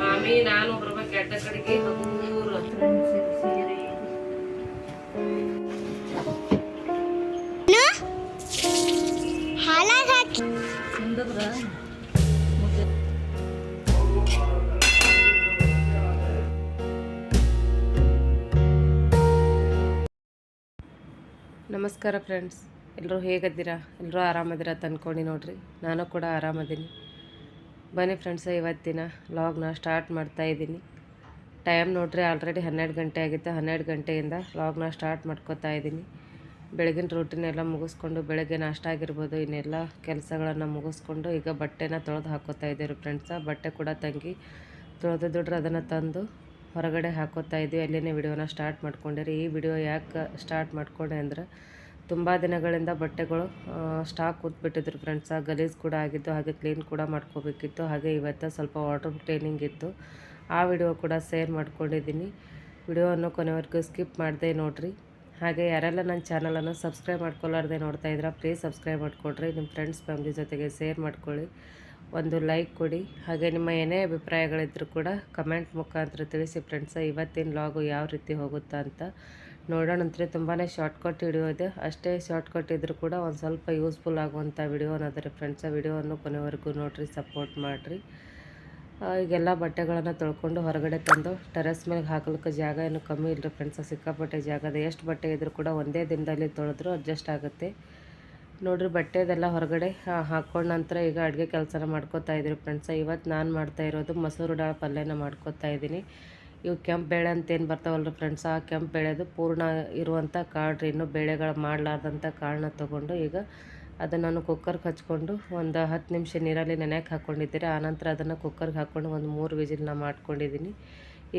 ಮಾಮಿ ನಾನು ಬರ್ಬೇಕು ಎಡ್ಡ ಕಡೆಗೆ ಹಗೂರು ಹಾಲಾಗ ಹಾಕಿ. ನಮಸ್ಕಾರ ಫ್ರೆಂಡ್ಸ್ ಎಲ್ಲರೂ ಹೇಗಿದ್ದೀರಾ? ಎಲ್ಲರೂ ಆರಾಮದಿರಾ ತಂದ್ಕೊಂಡು ನೋಡ್ರಿ. ನಾನು ಕೂಡ ಆರಾಮದೀನಿ. ಬನ್ನಿ ಫ್ರೆಂಡ್ಸ ಇವತ್ತಿನ ಲಾಗ್ನ ಸ್ಟಾರ್ಟ್ ಮಾಡ್ತಾ ಇದ್ದೀನಿ. ಟೈಮ್ ನೋಡ್ರಿ ಆಲ್ರೆಡಿ ಹನ್ನೆರಡು ಗಂಟೆ ಆಗಿತ್ತು. ಹನ್ನೆರಡು ಗಂಟೆಯಿಂದ ಲಾಗ್ನ ಸ್ಟಾರ್ಟ್ ಮಾಡ್ಕೋತಾ ಇದ್ದೀನಿ. ಬೆಳಗಿನ ರೂಟೀನ್ ಎಲ್ಲ ಮುಗಿಸ್ಕೊಂಡು ಬೆಳಗ್ಗೆ ನಾಷ್ಟ ಆಗಿರ್ಬೋದು, ಇನ್ನೆಲ್ಲ ಕೆಲಸಗಳನ್ನು ಮುಗಿಸ್ಕೊಂಡು ಈಗ ಬಟ್ಟೆನ ತೊಳೆದು ಹಾಕೋತಾ ಇದ್ದೀವಿ ಫ್ರೆಂಡ್ಸ ಬಟ್ಟೆ ಕೂಡ ತಂಗಿ ತೊಳೆದು ದುಡ್ರೆ ಅದನ್ನು ತಂದು ಹೊರಗಡೆ ಹಾಕೋತಾ ಇದ್ದೀವಿ ಅಲ್ಲಿನೇ ವಿಡಿಯೋನ ಸ್ಟಾರ್ಟ್ ಮಾಡ್ಕೊಂಡಿರಿ. ಈ ವಿಡಿಯೋ ಯಾಕೆ ಸ್ಟಾರ್ಟ್ ಮಾಡ್ಕೊಂಡೆ ಅಂದ್ರೆ ತುಂಬ ದಿನಗಳಿಂದ ಬಟ್ಟೆಗಳು ಸ್ಟಾಕ್ ಕೂತ್ಬಿಟ್ಟಿದ್ರು ಫ್ರೆಂಡ್ಸ ಗಲೀಜು ಕೂಡ ಆಗಿದ್ದು ಹಾಗೆ ಕ್ಲೀನ್ ಕೂಡ ಮಾಡ್ಕೋಬೇಕಿತ್ತು. ಹಾಗೆ ಇವತ್ತು ಸ್ವಲ್ಪ ವಾಟರ್ ಕ್ಲೀನಿಂಗ್ ಇತ್ತು. ಆ ವಿಡಿಯೋ ಕೂಡ ಶೇರ್ ಮಾಡ್ಕೊಂಡಿದ್ದೀನಿ. ವಿಡಿಯೋವನ್ನು ಕೊನೆವರೆಗೂ ಸ್ಕಿಪ್ ಮಾಡಿದೆ ನೋಡಿರಿ. ಹಾಗೆ ಯಾರೆಲ್ಲ ನನ್ನ ಚಾನಲನ್ನು ಸಬ್ಸ್ಕ್ರೈಬ್ ಮಾಡ್ಕೊಳ್ಳಾರ್ದೆ ನೋಡ್ತಾ ಇದ್ದೀರಾ ಪ್ಲೀಸ್ ಸಬ್ಸ್ಕ್ರೈಬ್ ಮಾಡಿಕೊಡ್ರಿ. ನಿಮ್ಮ ಫ್ರೆಂಡ್ಸ್ ಫ್ಯಾಮ್ಲಿ ಜೊತೆಗೆ ಶೇರ್ ಮಾಡ್ಕೊಳ್ಳಿ. ಒಂದು ಲೈಕ್ ಕೊಡಿ. ಹಾಗೆ ನಿಮ್ಮ ಏನೇ ಅಭಿಪ್ರಾಯಗಳಿದ್ದರೂ ಕೂಡ ಕಮೆಂಟ್ ಮುಖಾಂತರ ತಿಳಿಸಿ ಫ್ರೆಂಡ್ಸ ಇವತ್ತಿನ ಲಾಗು ಯಾವ ರೀತಿ ಹೋಗುತ್ತಾ ಅಂತ ನೋಡೋಣಂತ್ರಿ ತುಂಬಾ ಶಾರ್ಟ್ಕಟ್ ವಿಡಿಯೋ ಇದೆ. ಅಷ್ಟೇ ಶಾರ್ಟ್ ಕಟ್ ಇದ್ದರೂ ಕೂಡ ಒಂದು ಸ್ವಲ್ಪ ಯೂಸ್ಫುಲ್ ಆಗುವಂಥ ವಿಡಿಯೋ ಅನ್ನೋದ್ರೆ ಫ್ರೆಂಡ್ಸ ವಿಡಿಯೋವನ್ನು ಕೊನೆವರೆಗೂ ನೋಡಿರಿ ಸಪೋರ್ಟ್ ಮಾಡಿರಿ. ಈಗೆಲ್ಲ ಬಟ್ಟೆಗಳನ್ನು ತೊಳ್ಕೊಂಡು ಹೊರಗಡೆ ತಂದು ಟೆರೆಸ್ ಮೇಲೆ ಹಾಕಲಿಕ್ಕೆ ಜಾಗ ಏನು ಕಮ್ಮಿ ಇಲ್ಲರಿ ಫ್ರೆಂಡ್ಸ್ ಸಿಕ್ಕಾಪಟ್ಟೆ ಜಾಗ ಇದೆ ಎಷ್ಟು ಬಟ್ಟೆ ಇದ್ರೂ ಕೂಡ ಒಂದೇ ದಿನದಲ್ಲಿ ತೊಳೆದ್ರು ಅಡ್ಜಸ್ಟ್ ಆಗುತ್ತೆ. ನೋಡಿರಿ ಬಟ್ಟೆದೆಲ್ಲ ಹೊರಗಡೆ ಹಾಕ್ಕೊಂಡ ನಂತರ ಈಗ ಅಡುಗೆ ಕೆಲಸನ ಮಾಡ್ಕೋತಾ ಇದ್ದೀರಿ ಫ್ರೆಂಡ್ಸ ಇವತ್ತು ನಾನು ಮಾಡ್ತಾ ಇರೋದು ಮೊಸರು ಡಾಳ್ ಪಲ್ಯನ ಮಾಡ್ಕೋತಾ ಇದ್ದೀನಿ. ಇವು ಕೆಂಪು ಬೇಳೆ ಅಂತ ಏನು ಬರ್ತಾವಲ್ರಿ ಫ್ರೆಂಡ್ಸ್ ಆ ಕೆಂಪು ಬೇಳೆದು ಪೂರ್ಣ ಇರುವಂಥ ಕಾಳು ಇನ್ನೂ ಬೇಳೆಗಳು ಮಾಡಲಾರ್ದಂಥ ಕಾಳನ್ನ ತೊಗೊಂಡು ಈಗ ಅದನ್ನು ನಾನು ಕುಕ್ಕರ್ಗೆ ಹಚ್ಕೊಂಡು ಒಂದು ಹತ್ತು ನಿಮಿಷ ನೀರಲ್ಲಿ ನೆನೆಯಕ್ಕೆ ಹಾಕ್ಕೊಂಡಿದ್ದೀರಿ ಆನಂತರ ಅದನ್ನು ಕುಕ್ಕರ್ಗೆ ಹಾಕ್ಕೊಂಡು ಒಂದು ಮೂರು ವಿಜಿಲ್ನ ಮಾಡ್ಕೊಂಡಿದ್ದೀನಿ.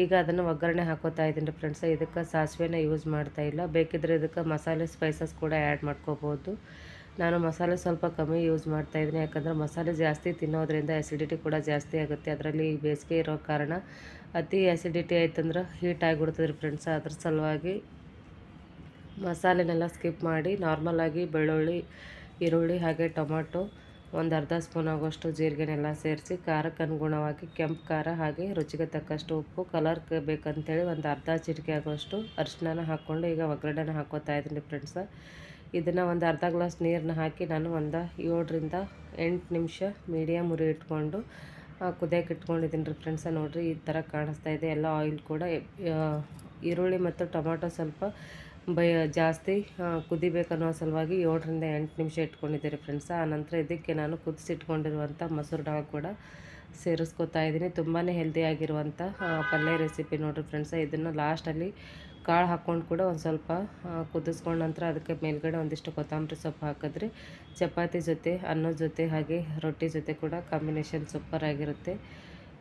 ಈಗ ಅದನ್ನು ಒಗ್ಗರಣೆ ಹಾಕೋತಾ ಇದ್ದೀನಿ ರೀ ಫ್ರೆಂಡ್ಸ್ ಇದಕ್ಕೆ ಸಾಸಿವೆನ ಯೂಸ್ ಮಾಡ್ತಾ ಇಲ್ಲ. ಬೇಕಿದ್ರೆ ಇದಕ್ಕೆ ಮಸಾಲೆ ಸ್ಪೈಸಸ್ ಕೂಡ ಆ್ಯಡ್ ಮಾಡ್ಕೋಬೋದು. ನಾನು ಮಸಾಲೆ ಸ್ವಲ್ಪ ಕಮ್ಮಿ ಯೂಸ್ ಮಾಡ್ತಾ ಇದ್ದೀನಿ. ಯಾಕಂದರೆ ಮಸಾಲೆ ಜಾಸ್ತಿ ತಿನ್ನೋದ್ರಿಂದ ಆ್ಯಸಿಡಿಟಿ ಕೂಡ ಜಾಸ್ತಿ ಆಗುತ್ತೆ. ಅದರಲ್ಲಿ ಬೇಸಿಗೆ ಇರೋ ಕಾರಣ ಅತಿ ಆ್ಯಸಿಡಿಟಿ ಆಯ್ತಂದ್ರೆ ಹೀಟ್ ಆಗಿಬಿಡ್ತದೆ ರೀ ಫ್ರೆಂಡ್ಸ್ ಅದ್ರ ಸಲುವಾಗಿ ಮಸಾಲೆನೆಲ್ಲ ಸ್ಕಿಪ್ ಮಾಡಿ ನಾರ್ಮಲಾಗಿ ಬೆಳ್ಳುಳ್ಳಿ, ಈರುಳ್ಳಿ ಹಾಗೆ ಟೊಮಾಟೊ ಒಂದು ಅರ್ಧ ಸ್ಪೂನ್ ಆಗೋಷ್ಟು ಜೀರಿಗೆನೆಲ್ಲ ಸೇರಿಸಿ ಖಾರಕ್ಕೆ ಅನುಗುಣವಾಗಿ ಕೆಂಪು ಖಾರ ಹಾಗೆ ರುಚಿಗೆ ತಕ್ಕಷ್ಟು ಉಪ್ಪು ಕಲರ್ ಬೇಕಂತೇಳಿ ಒಂದು ಅರ್ಧ ಚಿಟಿಕೆ ಆಗೋಷ್ಟು ಅರಿಶಿನ ಹಾಕ್ಕೊಂಡು ಈಗ ಒಗ್ಗರಣೆನ ಹಾಕೋತಾ ಇದ್ದೀನಿ ಫ್ರೆಂಡ್ಸ ಇದನ್ನು ಒಂದು ಅರ್ಧ ಗ್ಲಾಸ್ ನೀರನ್ನ ಹಾಕಿ ನಾನು ಒಂದು ಏಳರಿಂದ ಎಂಟು ನಿಮಿಷ ಮೀಡಿಯಮ್ ಉರಿ ಇಟ್ಕೊಂಡು ಕುದಿಯೋಕೆ ಇಟ್ಕೊಂಡಿದ್ದೀನಿ ರೀ ಫ್ರೆಂಡ್ಸ. ನೋಡಿರಿ, ಈ ಥರ ಕಾಣಿಸ್ತಾ ಇದೆ. ಎಲ್ಲ ಆಯಿಲ್ ಕೂಡ ಈರುಳ್ಳಿ ಮತ್ತು ಟೊಮಾಟೊ ಸ್ವಲ್ಪ ಬೈ, ಜಾಸ್ತಿ ಕುದಿಬೇಕನ್ನೋ ಸಲುವಾಗಿ ಏಳರಿಂದ ಎಂಟು ನಿಮಿಷ ಇಟ್ಕೊಂಡಿದ್ದೀರಿ ಫ್ರೆಂಡ್ಸ. ಆನಂತರ ಇದಕ್ಕೆ ನಾನು ಕುದಿಸಿಟ್ಕೊಂಡಿರುವಂಥ ಮೊಸರು ಡಾಲ್ ಕೂಡ ಸೇರಿಸ್ಕೊತಾ ಇದ್ದೀನಿ. ತುಂಬಾ ಹೆಲ್ದಿಯಾಗಿರುವಂಥ ಪಲ್ಯ ರೆಸಿಪಿ ನೋಡಿರಿ ಫ್ರೆಂಡ್ಸ. ಇದನ್ನು ಲಾಸ್ಟಲ್ಲಿ ಕಾಳು ಹಾಕ್ಕೊಂಡು ಕೂಡ ಒಂದು ಸ್ವಲ್ಪ ಕುದಿಸ್ಕೊಂಡ ನಂತರ ಅದಕ್ಕೆ ಮೇಲ್ಗಡೆ ಒಂದಿಷ್ಟು ಕೊತ್ತಂಬರಿ ಸೊಪ್ಪು ಹಾಕಿದ್ರೆ ಚಪಾತಿ ಜೊತೆ ಅನ್ನದ ಜೊತೆ ಹಾಗೆ ರೊಟ್ಟಿ ಜೊತೆ ಕೂಡ ಕಾಂಬಿನೇಷನ್ ಸೂಪರ್ ಆಗಿರುತ್ತೆ.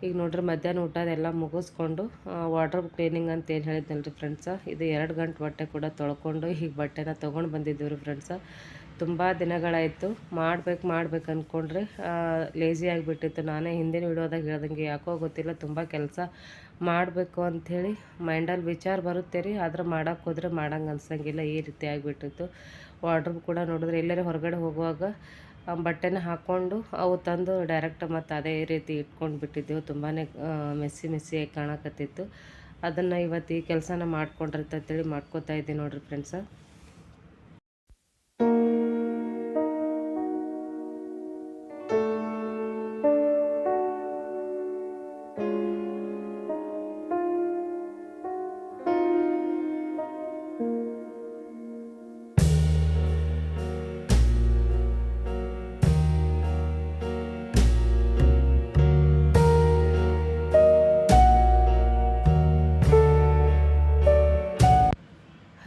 ಈಗ ನೋಡ್ರಿ ಮಧ್ಯಾಹ್ನ ಊಟದೆಲ್ಲ ಮುಗಿಸ್ಕೊಂಡು ವಾಟರ್ ಕ್ಲೀನಿಂಗ್ ಅಂತ ಏನು ಹೇಳಿದ್ನಲ್ರಿ ಫ್ರೆಂಡ್ಸ ಇದು ಎರಡು ಗಂಟೆ ಬಟ್ಟೆ ಕೂಡ ತೊಳ್ಕೊಂಡು ಈಗ ಬಟ್ಟೆನ ತೊಗೊಂಡು ಬಂದಿದ್ದೀವಿ ರೀ ಫ್ರೆಂಡ್ಸ ತುಂಬ ದಿನಗಳಾಯಿತು, ಮಾಡ್ಬೇಕು ಮಾಡ್ಬೇಕು ಅಂದ್ಕೊಂಡ್ರೆ ಲೇಜಿ ಆಗಿಬಿಟ್ಟಿತ್ತು. ನಾನೇ ಹಿಂದಿನ ವಿಡಿಯೋದಾಗ ಹೇಳ್ದಂಗೆ ಯಾಕೋ ಗೊತ್ತಿಲ್ಲ, ತುಂಬ ಕೆಲಸ ಮಾಡಬೇಕು ಅಂಥೇಳಿ ಮೈಂಡಲ್ಲಿ ವಿಚಾರ ಬರುತ್ತೆ ರೀ. ಆದ್ರೆ ಮಾಡೋಕ್ಕೆ ಹೋದ್ರೆ ಮಾಡಂಗೆ ಅನ್ಸಂಗಿಲ್ಲ. ಈ ರೀತಿ ಆಗಿಬಿಟ್ಟಿತ್ತು. ವಾರ್ಡ್ರೂಬ್ ಕೂಡ ನೋಡಿದ್ರೆ ಎಲ್ಲರೂ ಹೊರಗಡೆ ಹೋಗುವಾಗ ಬಟ್ಟೆನ ಹಾಕ್ಕೊಂಡು ಅವು ತಂದು ಡೈರೆಕ್ಟ್ ಮತ್ತು ಅದೇ ರೀತಿ ಇಟ್ಕೊಂಡು ಬಿಟ್ಟಿದ್ದೆವು. ತುಂಬಾ ಮೆಸ್ಸಿ ಮೆಸ್ಸಿಯಾಗಿ ಕಾಣಕತ್ತಿತ್ತು. ಅದನ್ನು ಇವತ್ತು ಈ ಕೆಲಸನ ಹೇಳಿ ಮಾಡ್ಕೋತಾ ಇದ್ದೀನಿ ನೋಡಿರಿ ಫ್ರೆಂಡ್ಸ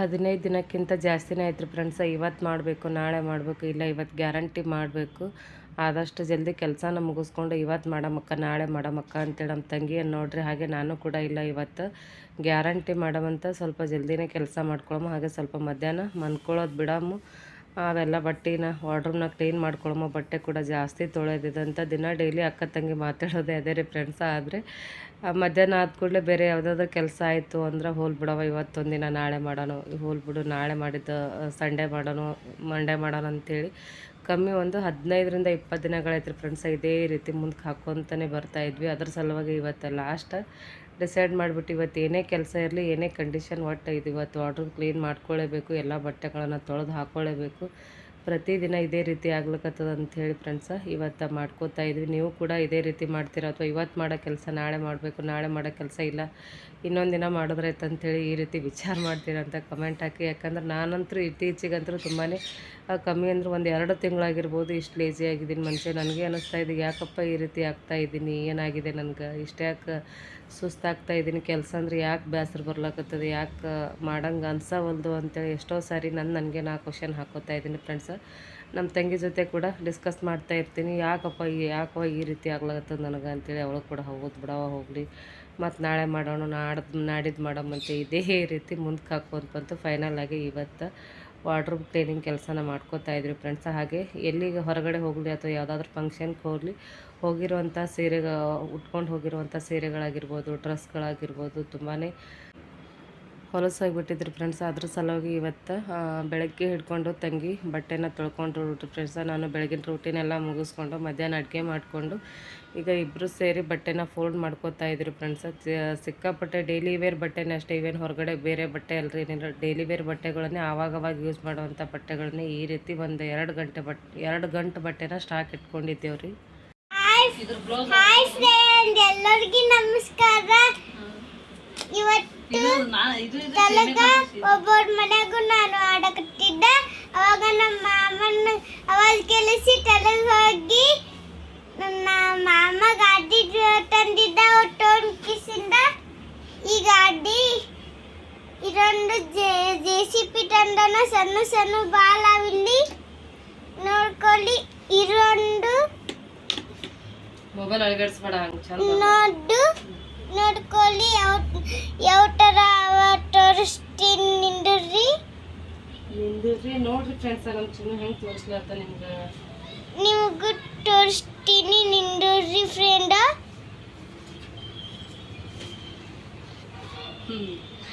ಹದಿನೈದು ದಿನಕ್ಕಿಂತ ಜಾಸ್ತಿನೇ ಆಯ್ತು ಫ್ರೆಂಡ್ಸ ಇವತ್ತು ಮಾಡಬೇಕು, ನಾಳೆ ಮಾಡಬೇಕು, ಇಲ್ಲ ಇವತ್ತು ಗ್ಯಾರಂಟಿ ಮಾಡಬೇಕು. ಆದಷ್ಟು ಜಲ್ದಿ ಕೆಲಸನ ಮುಗಿಸ್ಕೊಂಡು ಇವತ್ತು ಮಾಡಮಕ್ಕ, ನಾಳೆ ಮಾಡಮಕ್ಕ ಅಂತೇಳಿ ನಮ್ಮ ತಂಗಿಯನ್ನು ನೋಡ್ರಿ. ಹಾಗೆ ನಾನು ಕೂಡ ಇಲ್ಲ ಇವತ್ತು. ಗ್ಯಾರಂಟಿ ಮಾಡಮಂತ ಸ್ವಲ್ಪ ಜಲ್ದಿನೇ ಕೆಲಸ ಮಾಡ್ಕೊಳಮ್ಮ ಹಾಗೆ ಸ್ವಲ್ಪ ಮಧ್ಯಾಹ್ನ ಮನ್ಕೊಳ್ಳೋದು ಬಿಡಮ್ಮು ಅವೆಲ್ಲ ಬಟ್ಟೆನ ವಾರ್ಡ್ರೂಮ್ನ ಕ್ಲೀನ್ ಮಾಡ್ಕೊಳಮ್ಮ ಬಟ್ಟೆ ಕೂಡ ಜಾಸ್ತಿ ತೊಳೆದಿದಂತ ದಿನ ಡೈಲಿ ಅಕ್ಕ ತಂಗಿ ಮಾತಾಡೋದೇ ಅದೇ ರೀ ಫ್ರೆಂಡ್ಸ ಆದರೆ. ಮಧ್ಯಾಹ್ನ ಆದ ಕೂಡಲೇ ಬೇರೆ ಯಾವುದಾದ್ರೂ ಕೆಲಸ ಆಯಿತು ಅಂದ್ರೆ ಹೋಲ್ ಬಿಡವ ಇವತ್ತೊಂದು ದಿನ ನಾಳೆ ಮಾಡೋಣ, ಹೋಲ್ ಬಿಡು ನಾಳೆ ಮಾಡಿದ್ದು ಸಂಡೇ ಮಾಡೋಣ ಮಂಡೇ ಮಾಡೋಣ ಅಂತೇಳಿ ಕಮ್ಮಿ ಒಂದು ಹದಿನೈದರಿಂದ ಇಪ್ಪತ್ತು ದಿನಗಳಾಯ್ತು ಫ್ರೆಂಡ್ಸ್ ಇದೇ ರೀತಿ ಮುಂದಕ್ಕೆ ಬರ್ತಾ ಇದ್ವಿ. ಅದ್ರ ಸಲುವಾಗಿ ಇವತ್ತು ಲಾಸ್ಟ್ ಡಿಸೈಡ್ ಮಾಡಿಬಿಟ್ಟು ಇವತ್ತು ಏನೇ ಕೆಲಸ ಇರಲಿ, ಏನೇ ಕಂಡೀಷನ್ ಒಟ್ಟು ಇದು ಇವತ್ತು ವಾಟ್ರ್ ಕ್ಲೀನ್ ಮಾಡ್ಕೊಳ್ಳೇಬೇಕು ಎಲ್ಲ ಬಟ್ಟೆಗಳನ್ನು ತೊಳೆದು ಹಾಕ್ಕೊಳ್ಳೇಬೇಕು ಪ್ರತಿದಿನ ಇದೇ ರೀತಿ ಆಗ್ಲಿಕ್ಕತ್ತದ ಅಂತ ಹೇಳಿ ಫ್ರೆಂಡ್ಸ ಇವತ್ತು ಮಾಡ್ಕೋತಾ ಇದ್ವಿ. ನೀವು ಕೂಡ ಇದೇ ರೀತಿ ಮಾಡ್ತೀರ? ಅಥವಾ ಇವತ್ತು ಮಾಡೋ ಕೆಲಸ ನಾಳೆ ಮಾಡಬೇಕು, ನಾಳೆ ಮಾಡೋ ಕೆಲಸ ಇಲ್ಲ? ಇನ್ನೊಂದು ದಿನ ಮಾಡಿದ್ರಾಯ್ತು ಅಂತೇಳಿ ಈ ರೀತಿ ವಿಚಾರ ಮಾಡ್ತೀರಂತ ಕಮೆಂಟ್ ಹಾಕಿ. ಯಾಕಂದ್ರೆ ನಾನಂತೂ ಇತ್ತೀಚೆಗಂತೂ ತುಂಬಾ ಕಮ್ಮಿ ಅಂದ್ರೆ ಒಂದು ಎರಡು ತಿಂಗಳಾಗಿರ್ಬೋದು ಇಷ್ಟು ಲೇಜಿ ಆಗಿದ್ದೀನಿ ಮನುಷ್ಯ. ನನಗೆ ಅನ್ನಿಸ್ತಾ ಇದೆ, ಯಾಕಪ್ಪ ಈ ರೀತಿ ಆಗ್ತಾ ಇದ್ದೀನಿ, ಏನಾಗಿದೆ ನನಗೆ? ಇಷ್ಟು ಯಾಕೆ ಸುಸ್ತಾಗ್ತಾ ಇದ್ದೀನಿ? ಕೆಲಸ ಅಂದ್ರೆ ಯಾಕೆ ಬೇಸರ ಬರ್ಲಾಕತ್ತದೆ? ಯಾಕೆ ಮಾಡಂಗೆ ಅನ್ಸವಲ್ದು ಅಂತೇಳಿ ಎಷ್ಟೋ ಸಾರಿ ನಾನು ನನಗೆ ನಾ ಕ್ವಶನ್ ಹಾಕೋತಾ ಇದ್ದೀನಿ ಫ್ರೆಂಡ್ಸ ನಮ್ಮ ತಂಗಿ ಜೊತೆ ಕೂಡ ಡಿಸ್ಕಸ್ ಮಾಡ್ತಾ ಇರ್ತೀನಿ. ಯಾಕಪ್ಪ ಈ ಯಾಕವ ಈ ರೀತಿ ಆಗ್ಲಾಗತ್ತದ ನನಗೆ ಅಂತೇಳಿ ಅವಳು ಕೂಡ ಹೋಗೋದು ಬಿಡವ ಹೋಗಲಿ. ಮತ್ತು ನಾಳೆ ಮಾಡೋಣ, ನಾಡ್ದು ನಾಡಿದ್ದು ಮಾಡೋಮಂತೆ ಇದೇ ರೀತಿ ಮುಂದಕ್ಕೆ ಹಾಕೋದು ಬಂತು. ಫೈನಲ್ ಆಗಿ ಇವತ್ತು ವಾರ್ಡ್ರೋಬ್ ಕ್ಲೀನಿಂಗ್ ಕೆಲಸನ ಮಾಡ್ಕೋತಾ ಇದ್ರಿ ಫ್ರೆಂಡ್ಸ್ ಹಾಗೆ ಎಲ್ಲಿಗೆ ಹೊರಗಡೆ ಹೋಗಲಿ ಅಥವಾ ಯಾವುದಾದ್ರೂ ಫಂಕ್ಷನ್ಗೆ ಹೋಗಲಿ ಹೋಗಿರುವಂಥ ಸೀರೆಗ ಉಟ್ಕೊಂಡು ಹೋಗಿರುವಂಥ ಸೀರೆಗಳಾಗಿರ್ಬೋದು ಡ್ರೆಸ್ಗಳಾಗಿರ್ಬೋದು ತುಂಬಾ ಹೊಲಸಾಗಿಬಿಟ್ಟಿದ್ರಿ ಫ್ರೆಂಡ್ಸ್ ಅದ್ರ ಸಲುವಾಗಿ ಇವತ್ತು ಬೆಳಗ್ಗೆ ಹಿಡ್ಕೊಂಡು ತಂಗಿ ಬಟ್ಟೆನ ತೊಳ್ಕೊಂಡು ಫ್ರೆಂಡ್ಸ ನಾನು ಬೆಳಗಿನ ರೂಟೀನ್ ಎಲ್ಲ ಮುಗಿಸ್ಕೊಂಡು ಮಧ್ಯಾಹ್ನ ಅಡುಗೆ ಮಾಡಿಕೊಂಡು ಈಗ ಇಬ್ಬರು ಸೇರಿ ಬಟ್ಟೆನ ಫೋಲ್ಡ್ ಮಾಡ್ಕೋತಾ ಇದ್ರು ಫ್ರೆಂಡ್ಸ್ ಸಿಕ್ಕಾಪಟ್ಟೆ ಡೈಲಿ ವೇರ್ ಬಟ್ಟೆನೇ ಅಷ್ಟೇ. ಇವೇನು ಹೊರಗಡೆ ಬೇರೆ ಬಟ್ಟೆ ಅಲ್ರಿ. ಏನಿಲ್ಲ ಡೈಲಿ ವೇರ್ ಬಟ್ಟೆಗಳನ್ನೇ ಆವಾಗವಾಗ ಯೂಸ್ ಮಾಡುವಂಥ ಬಟ್ಟೆಗಳನ್ನೇ ಈ ರೀತಿ ಒಂದು ಎರಡು ಗಂಟೆ ಬಟ್, ಎರಡು ಗಂಟೆ ಬಟ್ಟೆನ ಸ್ಟಾಕ್ ಇಟ್ಕೊಂಡಿದ್ದೇವ್ರಿ. ಎಲ್ಲರಿಗೂ ನಮಸ್ಕಾರ. ಇವತ್ತು ತಲಗ ಒಬ್ಬರ ಮನೆಗೂ ನಾನು ಆಡಕತ್ತಿದ್ದೆ. ಅವಾಗ ನಮ್ಮ ಮಾಮನ ಅವಾಗ ಕೆಲಸಿ ತಲಗ ಹೋಗಿ ನನ್ನ ಮಾಮ ಗಾಡಿ ತಂದಿದ್ದ ಟೋನ್ ಕಿಸಿಂದ ಈ ಗಾಡಿ ಇದೊಂದು ಜೆ ಸಿ ಪಿ ತಂದನ ಸಣ್ಣ ಸಣ್ಣ ಬಾಲವಿಲ್ಲಿ ನೋಡ್ಕೊಳ್ಳಿ. ಇದೊಂದು ಮೊಬೈಲ್ ಅಳಗಡಿಸ್ಬೇಡ ನೋಡು ನೋಡ್ಕೊಳ್ಳಿ ಯಾವ ಥರ ತೋರಿಸ್ತೀನಿ ನಿಂದ್ರಿ? ನಿಂದ್ರಿ ನೋಡ್ರಿ ಫ್ರೆಂಡ್ಸ್ ನಮ್ಮ ಚಿನ್ನ ಹೆಂಗೆ ತೋರಿಸ್ಲತ್ತ ನಿಮ್ಗೆ. ನಿಮಗೂ ತೋರಿಸ್ತೀನಿ ನಿಂದ್ರಿ ಫ್ರೆಂಡ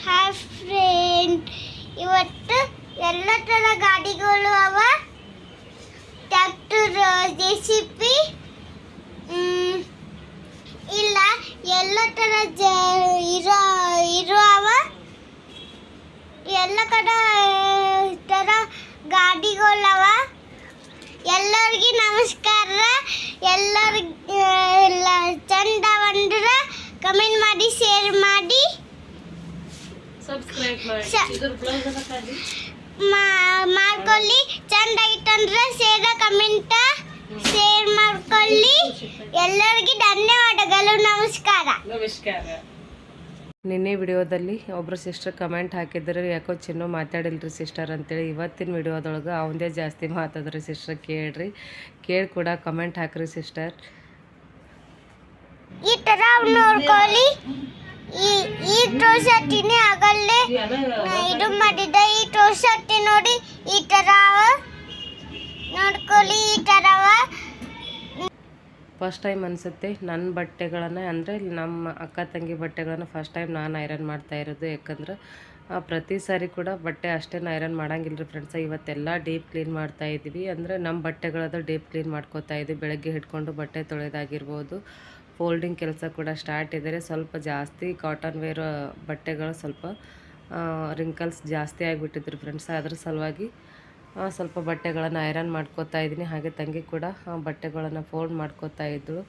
ಹಾಯ್ ಫ್ರೆಂಡ್ ಇವತ್ತು ಎಲ್ಲ ಥರ ಗಾಡಿಗಳು ಅವ. ಟ್ಯಾಕ್ಟರ್ ಜೆ ಸಿ ಪಿ ಜ ಇರೋ ಇರುವವ ಎಲ್ಲ ಕಡೆ ಥರ ಗಾಡಿಗಳವ. ಎಲ್ಲರಿಗೂ ನಮಸ್ಕಾರ. ಎಲ್ಲರಿಗೆ ಚಂದ ಬಂದ್ರ ಕಮೆಂಟ್ ಮಾಡಿ ಶೇರ್ ಮಾಡಿ. ಮಾಡ್ಕೊಳ್ಳಿ. ಚಂದ ಐತಂದ್ರ ಸೇರ ಕಮೆಂಟ ಶೇರ್ ಮಾಡ್ಕೊಳ್ಳಿ. ಎಲ್ಲರಿಗೂ ಧನ್ಯವಾದಗಳು. ನಮಸ್ಕಾರ. ನಮಸ್ಕಾರ. ನಿನ್ನೆ ವಿಡಿಯೋದಲ್ಲಿ ಒಬ್ಬರು ಸಿಸ್ಟರ್ ಕಮೆಂಟ್ ಹಾಕಿದ್ರು. ಯಾಕೋ ಚಿನ್ನು ಮಾತಾಡಿಲ್ರಿ ಸಿಸ್ಟರ್ ಅಂತೇಳಿ. ಇವತ್ತಿನ ವಿಡಿಯೋದೊಳಗೆ ಅವಂದೇ ಜಾಸ್ತಿ ಮಾತಾದ್ರಿ ಸಿಸ್ಟರ್ ಕೇಳ್ರಿ. ಕೇಳಿ ಕೂಡ ಕಮೆಂಟ್ ಹಾಕ್ರಿ ಸಿಸ್ಟರ್ ಈ ಥರ ನೋಡ್ಕೊಳ್ಳಿ. ಈ ಈ ಟೋಸಟ್ಟಿನಿ ಆಗಲ್ಲೇ ಇದು ಮಾಡಿದ್ದ ಈ ಟೋಸಟ್ಟಿ ನೋಡಿ ಈ ಥರ ಅವ. ನೋಡ್ಕೊಳ್ಳಿ ಈ ತರವ ಫಸ್ಟ್ ಟೈಮ್ ಅನಿಸುತ್ತೆ ನನ್ನ ಬಟ್ಟೆಗಳನ್ನು, ಅಂದರೆ ನಮ್ಮ ಅಕ್ಕ ತಂಗಿ ಬಟ್ಟೆಗಳನ್ನು ಫಸ್ಟ್ ಟೈಮ್ ನಾನು ಐರನ್ ಮಾಡ್ತಾ ಇರೋದು. ಯಾಕಂದ್ರೆ ಪ್ರತಿ ಸಾರಿ ಕೂಡ ಬಟ್ಟೆ ಅಷ್ಟೇನು ಐರನ್ ಮಾಡಂಗಿಲ್ಲ ರೀ ಫ್ರೆಂಡ್ಸ್ ಇವತ್ತೆಲ್ಲ ಡೀಪ್ ಕ್ಲೀನ್ ಮಾಡ್ತಾ ಇದ್ದೀವಿ. ಅಂದರೆ ನಮ್ಮ ಬಟ್ಟೆಗಳದ್ದು ಡೀಪ್ ಕ್ಲೀನ್ ಮಾಡ್ಕೋತಾ ಇದ್ದೀವಿ. ಬೆಳಗ್ಗೆ ಹಿಡ್ಕೊಂಡು ಬಟ್ಟೆ ತೊಳೆದಾಗಿರ್ಬೋದು. ಫೋಲ್ಡಿಂಗ್ ಕೆಲಸ ಕೂಡ ಸ್ಟಾರ್ಟ್ ಇದ್ದಾರೆ. ಸ್ವಲ್ಪ ಜಾಸ್ತಿ ಕಾಟನ್ ವೇರ್ ಬಟ್ಟೆಗಳು ಸ್ವಲ್ಪ ರಿಂಕಲ್ಸ್ ಜಾಸ್ತಿ ಆಗಿಬಿಟ್ಟಿದ್ರು ಫ್ರೆಂಡ್ಸ್ ಅದ್ರ ಸಲುವಾಗಿ ಸ್ವಲ್ಪ ಬಟ್ಟೆಗಳನ್ನು ಐರನ್ ಮಾಡ್ಕೋತಾ ಇದ್ದೀನಿ. ಹಾಗೆ ತಂಗಿ ಕೂಡ ಬಟ್ಟೆಗಳನ್ನು ಫೋಲ್ಡ್ ಮಾಡ್ಕೋತಾ ಇದ್ದಳು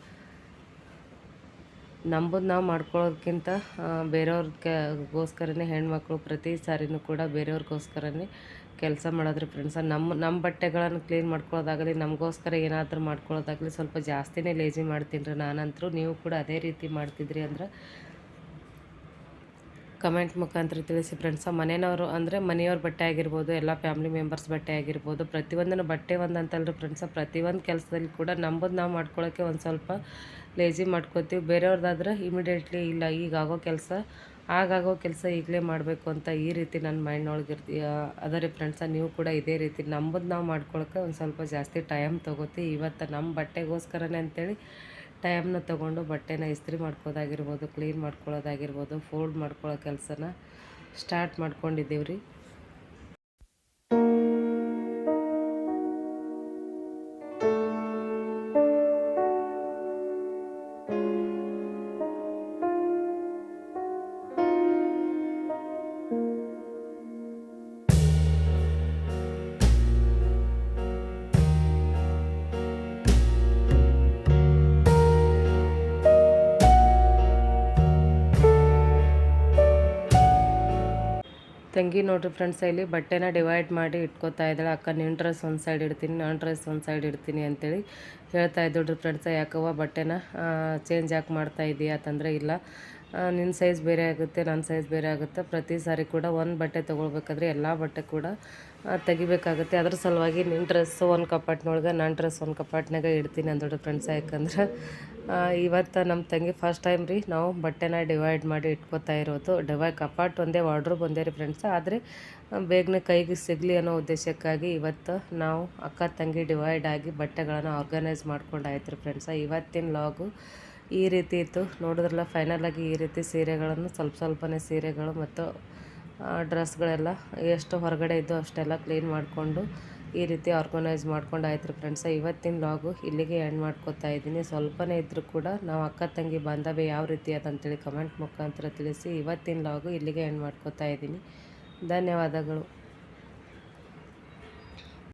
ನಂಬುದು ನಾವು ಮಾಡ್ಕೊಳ್ಳೋದಕ್ಕಿಂತ ಬೇರೆಯವ್ರಿಗೋಸ್ಕರನೇ ಹೆಣ್ಮಕ್ಳು ಪ್ರತಿ ಸಾರಿನೂ ಕೂಡ ಬೇರೆಯವ್ರಿಗೋಸ್ಕರನೇ ಕೆಲಸ ಮಾಡೋದ್ರಿ ಫ್ರೆಂಡ್ಸ ನಮ್ಮ ನಮ್ಮ ಬಟ್ಟೆಗಳನ್ನು ಕ್ಲೀನ್ ಮಾಡ್ಕೊಳ್ಳೋದಾಗಲಿ, ನಮಗೋಸ್ಕರ ಏನಾದರೂ ಮಾಡ್ಕೊಳ್ಳೋದಾಗಲಿ ಸ್ವಲ್ಪ ಜಾಸ್ತಿನೇ ಲೇಜಿ ಮಾಡ್ತೀನಿ ರೀ ನಾನಂತರೂ. ನೀವು ಕೂಡ ಅದೇ ರೀತಿ ಮಾಡ್ತಿದ್ರಿ ಅಂದ್ರೆ ಕಮೆಂಟ್ ಮುಖಾಂತರ ತಿಳಿಸಿ ಫ್ರೆಂಡ್ಸ ಮನೆಯವರು ಅಂದರೆ ಮನೆಯವ್ರ ಬಟ್ಟೆ ಆಗಿರ್ಬೋದು, ಎಲ್ಲ ಫ್ಯಾಮಿಲಿ ಮೆಂಬರ್ಸ್ ಬಟ್ಟೆ ಆಗಿರ್ಬೋದು, ಪ್ರತಿಯೊಂದನ್ನು ಬಟ್ಟೆ ಒಂದು ಅಂತಲ್ರಿ ಫ್ರೆಂಡ್ಸ ಪ್ರತಿಯೊಂದು ಕೆಲಸದಲ್ಲಿ ಕೂಡ ನಂಬೋದು ನಾವು ಮಾಡ್ಕೊಳ್ಳೋಕ್ಕೆ ಒಂದು ಸ್ವಲ್ಪ ಲೇಜಿ ಮಾಡ್ಕೋತೀವಿ. ಬೇರೆಯವ್ರದ್ದಾದ್ರೆ ಇಮಿಡಿಯೇಟ್ಲಿ ಇಲ್ಲ ಈಗಾಗೋ ಕೆಲಸ ಆಗಾಗೋ ಕೆಲಸ ಈಗಲೇ ಮಾಡಬೇಕು ಅಂತ ಈ ರೀತಿ ನನ್ನ ಮೈಂಡ್ನೊಳಗೆ ಇರ್ತೀ ಅದ ರೀ ಫ್ರೆಂಡ್ಸ ನೀವು ಕೂಡ ಇದೇ ರೀತಿ ನಂಬೋದು ನಾವು ಮಾಡ್ಕೊಳಕ್ಕೆ ಒಂದು ಸ್ವಲ್ಪ ಜಾಸ್ತಿ ಟೈಮ್ ತೊಗೋತೀವಿ ಇವತ್ತು ನಮ್ಮ ಬಟ್ಟೆಗೋಸ್ಕರನೇ ಅಂತೇಳಿ ಟೈಮ್ನ ತೊಗೊಂಡು ಬಟ್ಟೆನ ಇಸ್ತ್ರಿ ಮಾಡ್ಕೋದಾಗಿರ್ಬೋದು ಕ್ಲೀನ್ ಮಾಡ್ಕೊಳ್ಳೋದಾಗಿರ್ಬೋದು ಫೋಲ್ಡ್ ಮಾಡ್ಕೊಳ್ಳೋ ಕೆಲಸನ ಸ್ಟಾರ್ಟ್ ಮಾಡ್ಕೊಂಡಿದ್ದೀವಿ ತಂಗಿ ನೋಡ್ರಿ ಫ್ರೆಂಡ್ಸ್ ಇಲ್ಲಿ, ಬಟ್ಟೆನ ಡಿವೈಡ್ ಮಾಡಿ ಇಟ್ಕೋತಾ ಇದ್ದಾಳೆ. ಅಕ್ಕ ನಿನ್ನ ಡ್ರೆಸ್ ಒಂದು ಸೈಡ್ ಇಡ್ತೀನಿ ನನ್ನ ಡ್ರೆಸ್ ಒಂದು ಸೈಡ್ ಇಡ್ತೀನಿ ಅಂತೇಳಿ ಹೇಳ್ತಾ ಇದ್ದುಡ್ರಿ ಫ್ರೆಂಡ್ಸ ಯಾಕವ್ವ ಬಟ್ಟೆನ ಚೇಂಜ್ ಯಾಕೆ ಮಾಡ್ತಾ ಇದೀಯಾ? ಅಂತಂದರೆ, ಇಲ್ಲ ನಿನ್ನ ಸೈಜ್ ಬೇರೆ ಆಗುತ್ತೆ ನನ್ನ ಸೈಜ್ ಬೇರೆ ಆಗುತ್ತೆ. ಪ್ರತಿ ಸಾರಿ ಕೂಡ ಒಂದು ಬಟ್ಟೆ ತೊಗೊಳ್ಬೇಕಾದ್ರೆ ಎಲ್ಲ ಬಟ್ಟೆ ಕೂಡ ತೆಗಿಬೇಕಾಗುತ್ತೆ. ಅದ್ರ ಸಲುವಾಗಿ ನಿನ್ನ ಡ್ರೆಸ್ ಒಂದು ಕಪಾಟ್ನೊಳಗೆ ನನ್ನ ಡ್ರೆಸ್ ಒಂದು ಕಪಾಟ್ನಾಗ ಇಡ್ತೀನಿ ಅಂದ್ಬಿಟ್ಟು ಫ್ರೆಂಡ್ಸ್ ಯಾಕಂದ್ರೆ ಇವತ್ತು ನಮ್ಮ ತಂಗಿ ಫಸ್ಟ್ ಟೈಮ್ ರೀ ನಾವು ಬಟ್ಟೆನ ಡಿವೈಡ್ ಮಾಡಿ ಇಟ್ಕೋತಾ ಇರೋದು. ಡಿವೈಡ್ ಕಪಾಟ್ ಒಂದೇ ವಾರ್ಡ್ರೋಬ್ ಒಂದೇ ರೀ ಫ್ರೆಂಡ್ಸ್ ಆದರೆ ಬೇಗನೆ ಕೈಗೆ ಸಿಗಲಿ ಅನ್ನೋ ಉದ್ದೇಶಕ್ಕಾಗಿ ಇವತ್ತು ನಾವು ಅಕ್ಕ ತಂಗಿ ಡಿವೈಡ್ ಆಗಿ ಬಟ್ಟೆಗಳನ್ನು ಆರ್ಗನೈಸ್ ಮಾಡ್ಕೊಂಡು ಆಯ್ತು ರೀ ಫ್ರೆಂಡ್ಸ ಇವತ್ತಿನ ಲಾಗು ಈ ರೀತಿ ಇತ್ತು. ನೋಡಿದ್ರಲ್ಲ ಫೈನಲಾಗಿ ಈ ರೀತಿ ಸೀರೆಗಳನ್ನು ಸ್ವಲ್ಪ ಸ್ವಲ್ಪನೇ ಸೀರೆಗಳು ಮತ್ತು ಡ್ರೆಸ್ಗಳೆಲ್ಲ ಎಷ್ಟು ಹೊರಗಡೆ ಇದ್ದು ಅಷ್ಟೆಲ್ಲ ಕ್ಲೀನ್ ಮಾಡಿಕೊಂಡು ಈ ರೀತಿ ಆರ್ಗನೈಸ್ ಮಾಡ್ಕೊಂಡು ಆಯ್ತು ಫ್ರೆಂಡ್ಸ. ಇವತ್ತಿನ ಲಾಗು ಇಲ್ಲಿಗೆ ಎಂಡ್ ಮಾಡ್ಕೊತಾ ಇದ್ದೀನಿ. ಸ್ವಲ್ಪನೇ ಇದ್ದರೂ ಕೂಡ ನಾವು ಅಕ್ಕ ತಂಗಿ ಬಾಂಧವ್ಯ ಯಾವ ರೀತಿ ಅದಂತೇಳಿ ಕಮೆಂಟ್ ಮುಖಾಂತರ ತಿಳಿಸಿ ಇವತ್ತಿನ ಲಾಗು ಇಲ್ಲಿಗೆ ಎಂಡ್ ಮಾಡ್ಕೊತಾ ಇದ್ದೀನಿ. ಧನ್ಯವಾದಗಳು.